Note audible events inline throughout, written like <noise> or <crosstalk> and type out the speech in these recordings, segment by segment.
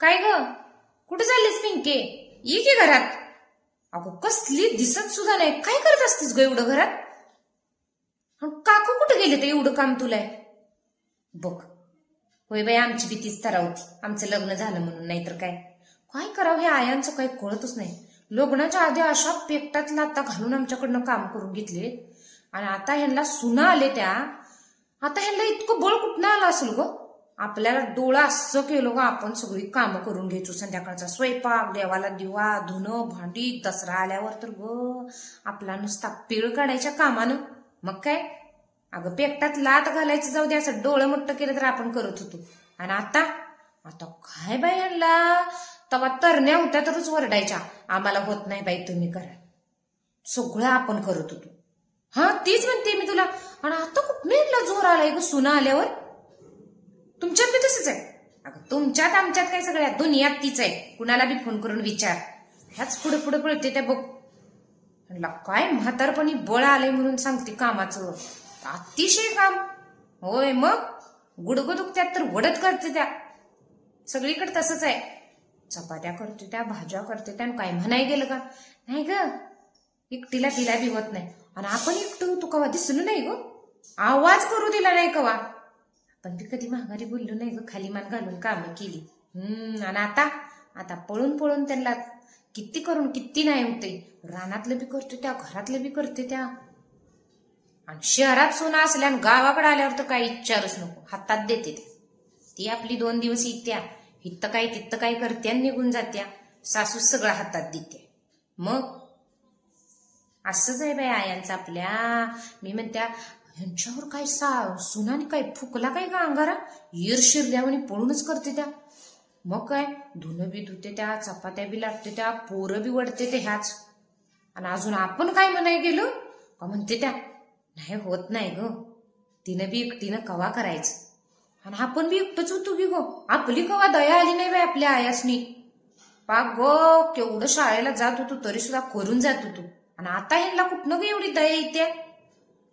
काय ग? कुठे चाललीस पिंके? ये की घरात. अगो कसली दिसत सुद्धा नाही. काय करत असतीस ग एवढं घरात? काकू कुठे गेले तर एवढं काम तुला आहे? बघ. होय बाई आमची भीतीच तरा होती. आमचं लग्न झालं म्हणून नाहीतर काय? काय करावं हे आयांचं काही कळतच नाही. लग्नाच्या आधी अशा पेकटात लाता घालून आमच्याकडनं काम करून घेतले. आणि आता ह्यांना सुना आले त्या. आता ह्यांना इतकं बळ कुठनं आलं असेल ग? आपल्याला डोळा असं केलं का आपण सगळी कामं करून घ्यायचो संध्याकाळचा स्वयंपाक देवाला दिवा धुणं भांडी दसरा आल्यावर तर ग आपला नुसता पिळ काढायच्या कामानं. मग काय? अगं पेकटात लात घालायचं जाऊ दे असं डोळं मोठं केलं तर आपण करत होतो. आणि आता? आता काय बाई आणला तवा तरण्या होत्या तरच वरडायच्या. आम्हाला होत नाही बाई तुम्ही करा. सगळं आपण करत होतो. हा तीच म्हणते मी तुला. आणि आता कुठं जोर आलाय ग सुना आल्यावर? तुमच्यात बी तसंच आहे. अगं तुमच्यात आमच्यात काय सगळ्या दुनियात तीच आहे. कुणाला बी फोन करून विचार. ह्याच पुढे पुढे पळते त्या बघ. म्हणला काय म्हातारपणी बळ आलंय म्हणून सांगते कामाचं. अतिशय काम. होय मग? गुडगु दुखत्यात तर वडत करते त्या. सगळीकडे तसंच आहे. चपात्या करते त्या भाज्या करते त्या आणि काय म्हणाय गेलं का? नाही ग. एकटीला तिला बी होत नाही. आणि आपण एकटू तू कवा? दिसलो नाही ग. आवाज करू दिला नाही कवा? पण मी कधी माघारी बोललो नाही ग खाली मान घालून कामं केली. हम्म आणि आता? आता पळून पळून त्यांना किती करून किती नाही होते रानातलं बी करते त्या घरातलं बी करते त्या. आणि शहरात सोनं असल्या आणि गावाकडे आल्यावर तर काही इच्छारच नको. हातात देते ती. आपली दोन दिवस इत्या. इथं काय तिथं काय करत्या आणि निघून जात्या. सासू सगळं हातात देते. मग? असंच आहे बाई आयांचं आपल्या. मी म्हणत्या ह्यांच्यावर काय सा सुनाने काय फुकला काय का अंगारा? येर शिरल्यावर पळूनच करते त्या. मग काय धुणं बी धुते त्या चपात्या बी लागते त्या पोरं बी वडते ते ह्याच. आणि अजून आपण काय म्हणाय गेलो? का म्हणते त्या नाही होत नाही ग. तिनं बी एकटीनं कवा करायचं? आणि आपण बी एकटंच होतो की गो? आपली कवा दया आली नाही बाई आपल्या आयासनी? पाक गो केवढं शाळेला जात होतो तरी सुद्धा करून जात होतो. आणि आता ह्यांना कुठनं ग एवढी दया येते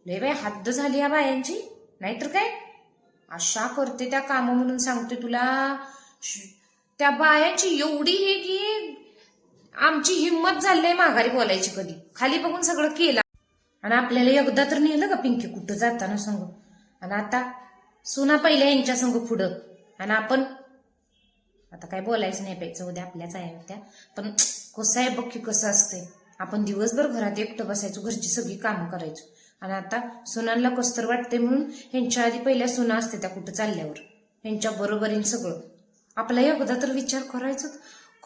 लय बाय हद्द झाली या बायांची. नाहीतर काय? अशा करते त्या काम म्हणून सांगते तुला. त्या बायांची एवढी हे की आमची हिंमत झाली माघारी बोलायची कधी. खाली बघून सगळं केलं. आणि आपल्याला एकदा तर नेलं का पिंकी कुठं जाताना संग. आणि आता सुना पहिल्या यांच्या संग पुढं. आणि आपण आता काय बोलायचं नाही पाहिजे उद्या आपल्याच आहे त्या. पण कसं आहे बघ की कसं असतंय. आपण दिवसभर घरात एकटं बसायचो घरची सगळी कामं करायचो. आणि आता सुनांना कसतर वाटते म्हणून ह्यांच्या आधी पहिल्या सुना असते त्या कुठं चालल्यावर. ह्यांच्या बरोबरीन सगळं. आपला एकदा तर विचार करायचो.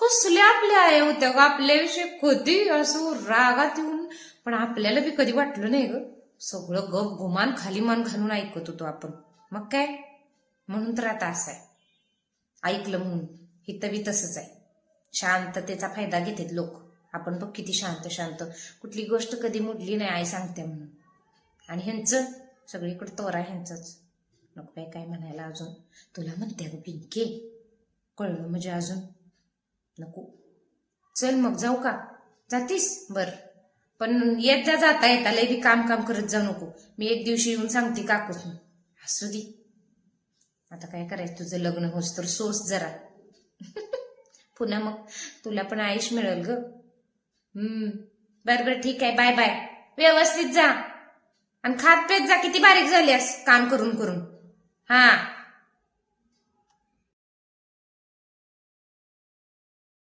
कसले आपल्या आहे होत्या ग? आपल्याविषयी कधी असं रागात येऊन? पण आपल्याला बी कधी वाटलं नाही ग? सगळं गप घुमान खाली मान घालून ऐकत होतो आपण. मग काय? म्हणून तर आता असं आहे. ऐकलं म्हणून. हे बी तसंच आहे. शांततेचा फायदा घेतात लोक. आपण बघ किती शांत शांत. कुठली गोष्ट कधी मुडली नाही आई सांगते म्हणून. आणि ह्यांचं सगळीकडे तोरा ह्यांचंच. नको काय काय म्हणायला अजून. तुला म्हणते अगं पिंके कळलं म्हणजे अजून. नको. चल मग जाऊ का? जातीस? बर. पण येत जा जाता येता. लय बी काम काम करत जाऊ नको. मी एक दिवशी येऊन सांगते काकूस असू दे. आता काय करायचं? तुझं लग्न होस तर सोस जरा. <laughs> पुन्हा मग तुला पण आयुष मिळेल ग. हम्म. बर बर ठीक आहे. Bye bye. व्यवस्थित जा. आणि खात पेत जा किती बारीक झालीस काम करून करून हा.